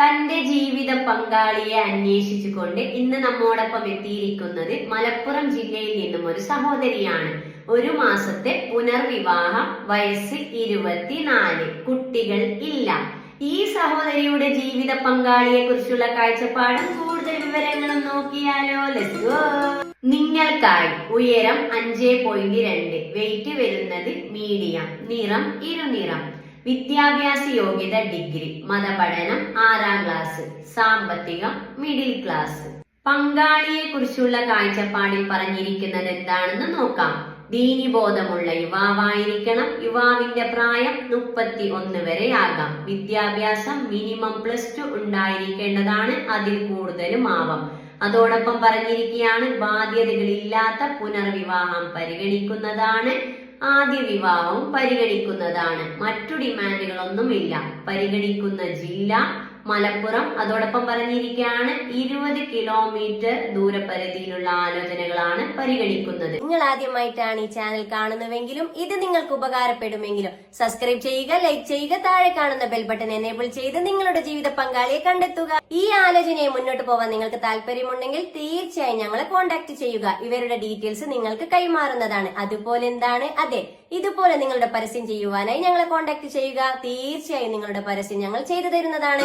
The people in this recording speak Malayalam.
തന്റെ ജീവിത പങ്കാളിയെ അന്വേഷിച്ചുകൊണ്ട് ഇന്ന് നമ്മോടൊപ്പം എത്തിയിരിക്കുന്നത് മലപ്പുറം ജില്ലയിൽ നിന്നും ഒരു സഹോദരിയാണ്. ഒരു മാസത്തെ പുനർവിവാഹം വയസ്സ് ഇരുപത്തിനാല്. കുട്ടികൾ ഇല്ല. ഈ സഹോദരിയുടെ ജീവിത പങ്കാളിയെ കുറിച്ചുള്ള കാഴ്ചപ്പാടും കൂടുതൽ വിവരങ്ങളും നോക്കിയാലോ? ലെറ്റ്സ് നിങ്ങൾക്കായി ഉയരം അഞ്ച് പോയിന്റ് രണ്ട്. വെയിറ്റ് വരുന്നത് മീഡിയം നിറം ഇരുനിറം. വിദ്യാഭ്യാസ യോഗ്യത ഡിഗ്രി മതപഠനം ആറാം ക്ലാസ് സാമ്പത്തികം മിഡിൽ ക്ലാസ് പങ്കാളിയെ കുറിച്ചുള്ള കാഴ്ചപ്പാടിൽ പറഞ്ഞിരിക്കുന്നത് എന്താണെന്ന് നോക്കാം. ദീനിബോധമുള്ള യുവാവായിരിക്കണം. യുവാവിന്റെ പ്രായം മുപ്പത്തി ഒന്ന് വരെ ആകാം. വിദ്യാഭ്യാസം മിനിമം പ്ലസ് ടു ഉണ്ടായിരിക്കേണ്ടതാണ്. അതിൽ കൂടുതലും ആവാം. അതോടൊപ്പം പറഞ്ഞിരിക്കുകയാണ് ബാധ്യതകളില്ലാത്ത പുനർവിവാഹം പരിഗണിക്കുന്നതാണ്. ആദ്യ വിവാഹവും പരിഗണിക്കുന്നതാണ്. മറ്റു ഡിമാൻഡുകളൊന്നുമില്ല പരിഗണിക്കുന്ന ജില്ല മലപ്പുറം. അതോടൊപ്പം പറഞ്ഞിരിക്കുകയാണ് ഇരുപത് കിലോമീറ്റർ ദൂരപരിധിയിലുള്ള ആലോചനകളാണ് പരിഗണിക്കുന്നത്. നിങ്ങൾ ആദ്യമായിട്ടാണ് ഈ ചാനൽ കാണുന്നതെങ്കിലും ഇത് നിങ്ങൾക്ക് ഉപകാരപ്പെടുമെങ്കിലും സബ്സ്ക്രൈബ് ചെയ്യുക ലൈക്ക് ചെയ്യുക താഴെ കാണുന്ന ബെൽ ബട്ടൺ എനേബിൾ ചെയ്ത് നിങ്ങളുടെ ജീവിത പങ്കാളിയെ കണ്ടെത്തുക. ഈ ആലോചനയെ മുന്നോട്ട് പോവാൻ നിങ്ങൾക്ക് താല്പര്യമുണ്ടെങ്കിൽ തീർച്ചയായും ഞങ്ങളെ കോൺടാക്ട് ചെയ്യുക. ഇവരുടെ ഡീറ്റെയിൽസ് നിങ്ങൾക്ക് കൈമാറുന്നതാണ്. അതുപോലെ എന്താണ്? അതെ ഇതുപോലെ നിങ്ങളുടെ പരസ്യം ചെയ്യുവാനായി ഞങ്ങളെ കോൺടാക്ട് ചെയ്യുക. തീർച്ചയായും നിങ്ങളുടെ പരസ്യം ഞങ്ങൾ ചെയ്തു തരുന്നതാണ്.